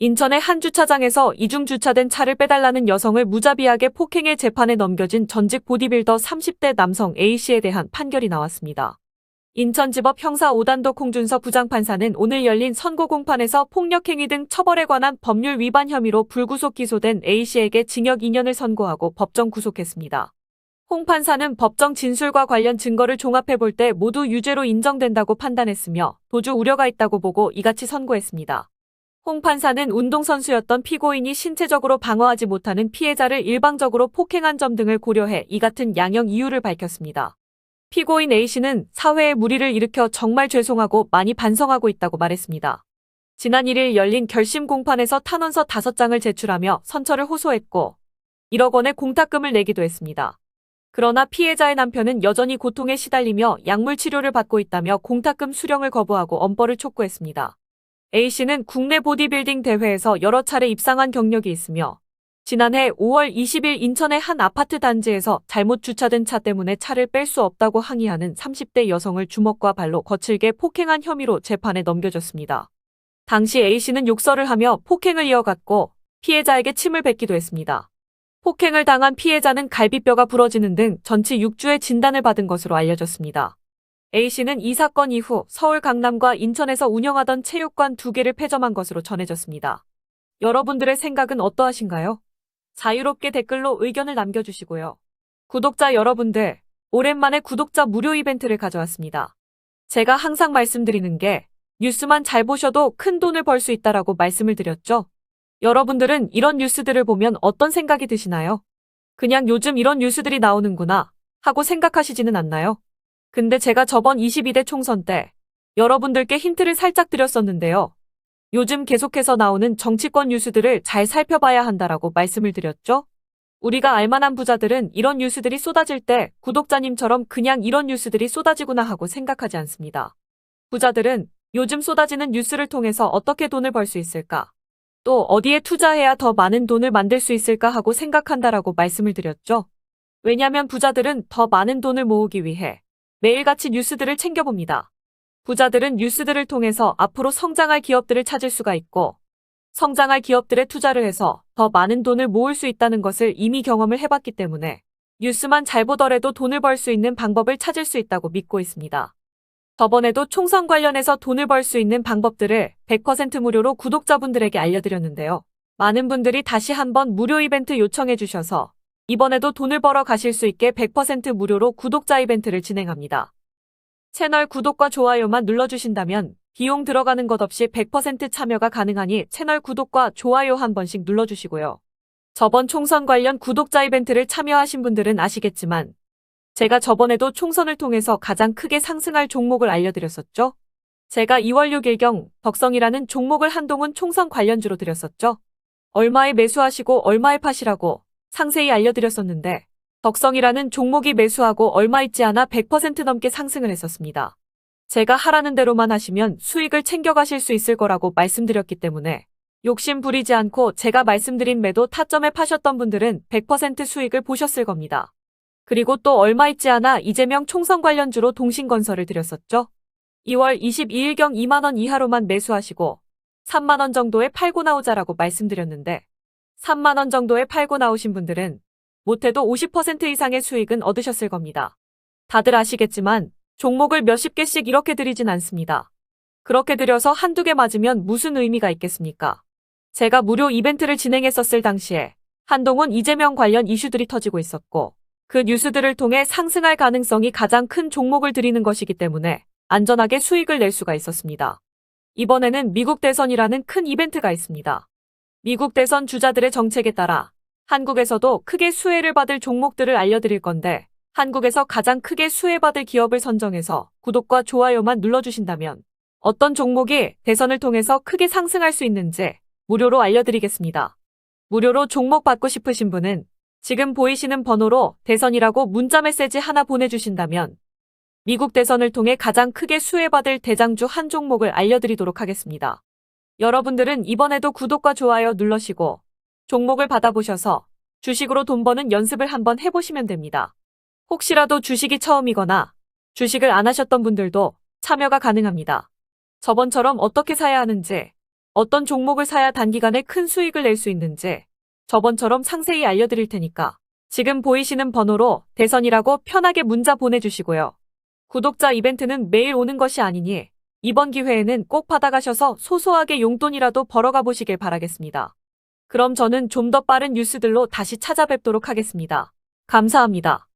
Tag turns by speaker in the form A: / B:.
A: 인천의 한 주차장에서 이중 주차된 차를 빼달라는 여성을 무자비하게 폭행해 재판에 넘겨진 전직 보디빌더 30대 남성 A씨에 대한 판결이 나왔습니다. 인천지법 형사 5단도 공준서 부장판사는 오늘 열린 선고 공판에서 폭력행위 등 처벌에 관한 법률 위반 혐의로 불구속 기소된 A씨에게 징역 2년을 선고하고 법정 구속했습니다. 홍 판사는 법정 진술과 관련 증거를 종합해 볼 때 모두 유죄로 인정된다고 판단했으며 도주 우려가 있다고 보고 이같이 선고했습니다. 홍 판사는 운동선수였던 피고인이 신체적으로 방어하지 못하는 피해자를 일방적으로 폭행한 점 등을 고려해 이 같은 양형 이유를 밝혔습니다. 피고인 A씨는 사회에 무리를 일으켜 정말 죄송하고 많이 반성하고 있다고 말했습니다. 지난 1일 열린 결심 공판에서 탄원서 5장을 제출하며 선처를 호소했고 1억 원의 공탁금을 내기도 했습니다. 그러나 피해자의 남편은 여전히 고통에 시달리며 약물 치료를 받고 있다며 공탁금 수령을 거부하고 엄벌을 촉구했습니다. A씨는 국내 보디빌딩 대회에서 여러 차례 입상한 경력이 있으며 지난해 5월 20일 인천의 한 아파트 단지에서 잘못 주차된 차 때문에 차를 뺄 수 없다고 항의하는 30대 여성을 주먹과 발로 거칠게 폭행한 혐의로 재판에 넘겨졌습니다. 당시 A씨는 욕설을 하며 폭행을 이어갔고 피해자에게 침을 뱉기도 했습니다. 폭행을 당한 피해자는 갈비뼈가 부러지는 등 전치 6주의 진단을 받은 것으로 알려졌습니다. A씨는 이 사건 이후 서울 강남과 인천에서 운영하던 체육관 두 개를 폐점한 것으로 전해졌습니다. 여러분들의 생각은 어떠하신가요? 자유롭게 댓글로 의견을 남겨주시고요. 구독자 여러분들, 오랜만에 구독자 무료 이벤트를 가져왔습니다. 제가 항상 말씀드리는 게 뉴스만 잘 보셔도 큰 돈을 벌 수 있다라고 말씀을 드렸죠? 여러분들은 이런 뉴스들을 보면 어떤 생각이 드시나요? 그냥 요즘 이런 뉴스들이 나오는구나 하고 생각하시지는 않나요? 근데 제가 저번 22대 총선 때 여러분들께 힌트를 살짝 드렸었는데요. 요즘 계속해서 나오는 정치권 뉴스들을 잘 살펴봐야 한다라고 말씀을 드렸죠? 우리가 알만한 부자들은 이런 뉴스들이 쏟아질 때 구독자님처럼 그냥 이런 뉴스들이 쏟아지구나 하고 생각하지 않습니다. 부자들은 요즘 쏟아지는 뉴스를 통해서 어떻게 돈을 벌 수 있을까? 또 어디에 투자해야 더 많은 돈을 만들 수 있을까 하고 생각한다라고 말씀을 드렸죠. 왜냐면 부자들은 더 많은 돈을 모으기 위해 매일같이 뉴스들을 챙겨봅니다. 부자들은 뉴스들을 통해서 앞으로 성장할 기업들을 찾을 수가 있고 성장할 기업들에 투자를 해서 더 많은 돈을 모을 수 있다는 것을 이미 경험을 해봤기 때문에 뉴스만 잘 보더라도 돈을 벌 수 있는 방법을 찾을 수 있다고 믿고 있습니다. 저번에도 총선 관련해서 돈을 벌 수 있는 방법들을 100% 무료로 구독자분들에게 알려드렸는데요. 많은 분들이 다시 한번 무료 이벤트 요청해 주셔서 이번에도 돈을 벌어 가실 수 있게 100% 무료로 구독자 이벤트를 진행합니다. 채널 구독과 좋아요만 눌러주신다면 비용 들어가는 것 없이 100% 참여가 가능하니 채널 구독과 좋아요 한 번씩 눌러주시고요. 저번 총선 관련 구독자 이벤트를 참여하신 분들은 아시겠지만 제가 저번에도 총선을 통해서 가장 크게 상승할 종목을 알려드렸었죠. 제가 2월 6일경 덕성이라는 종목을 한동훈 총선 관련주로 드렸었죠. 얼마에 매수하시고 얼마에 파시라고 상세히 알려드렸었는데 덕성이라는 종목이 매수하고 얼마 있지 않아 100% 넘게 상승을 했었습니다. 제가 하라는 대로만 하시면 수익을 챙겨가실 수 있을 거라고 말씀드렸기 때문에 욕심 부리지 않고 제가 말씀드린 매도 타점에 파셨던 분들은 100% 수익을 보셨을 겁니다. 그리고 또 얼마 있지 않아 이재명 총선 관련주로 동신건설을 드렸었죠. 2월 22일경 2만원 이하로만 매수하시고 3만원 정도에 팔고 나오자라고 말씀드렸는데 3만원 정도에 팔고 나오신 분들은 못해도 50% 이상의 수익은 얻으셨을 겁니다. 다들 아시겠지만 종목을 몇십 개씩 이렇게 드리진 않습니다. 그렇게 드려서 한두 개 맞으면 무슨 의미가 있겠습니까? 제가 무료 이벤트를 진행했었을 당시에 한동훈 이재명 관련 이슈들이 터지고 있었고 그 뉴스들을 통해 상승할 가능성이 가장 큰 종목을 드리는 것이기 때문에 안전하게 수익을 낼 수가 있었습니다. 이번에는 미국 대선이라는 큰 이벤트가 있습니다. 미국 대선 주자들의 정책에 따라 한국에서도 크게 수혜를 받을 종목들을 알려드릴 건데 한국에서 가장 크게 수혜받을 기업을 선정해서 구독과 좋아요만 눌러주신다면 어떤 종목이 대선을 통해서 크게 상승할 수 있는지 무료로 알려드리겠습니다. 무료로 종목 받고 싶으신 분은 지금 보이시는 번호로 대선이라고 문자 메시지 하나 보내주신다면 미국 대선을 통해 가장 크게 수혜받을 대장주 한 종목을 알려드리도록 하겠습니다. 여러분들은 이번에도 구독과 좋아요 눌러시고 종목을 받아보셔서 주식으로 돈 버는 연습을 한번 해보시면 됩니다. 혹시라도 주식이 처음이거나 주식을 안 하셨던 분들도 참여가 가능합니다. 저번처럼 어떻게 사야 하는지, 어떤 종목을 사야 단기간에 큰 수익을 낼 수 있는지 저번처럼 상세히 알려드릴 테니까 지금 보이시는 번호로 대선이라고 편하게 문자 보내주시고요. 구독자 이벤트는 매일 오는 것이 아니니 이번 기회에는 꼭 받아가셔서 소소하게 용돈이라도 벌어가 보시길 바라겠습니다. 그럼 저는 좀 더 빠른 뉴스들로 다시 찾아뵙도록 하겠습니다. 감사합니다.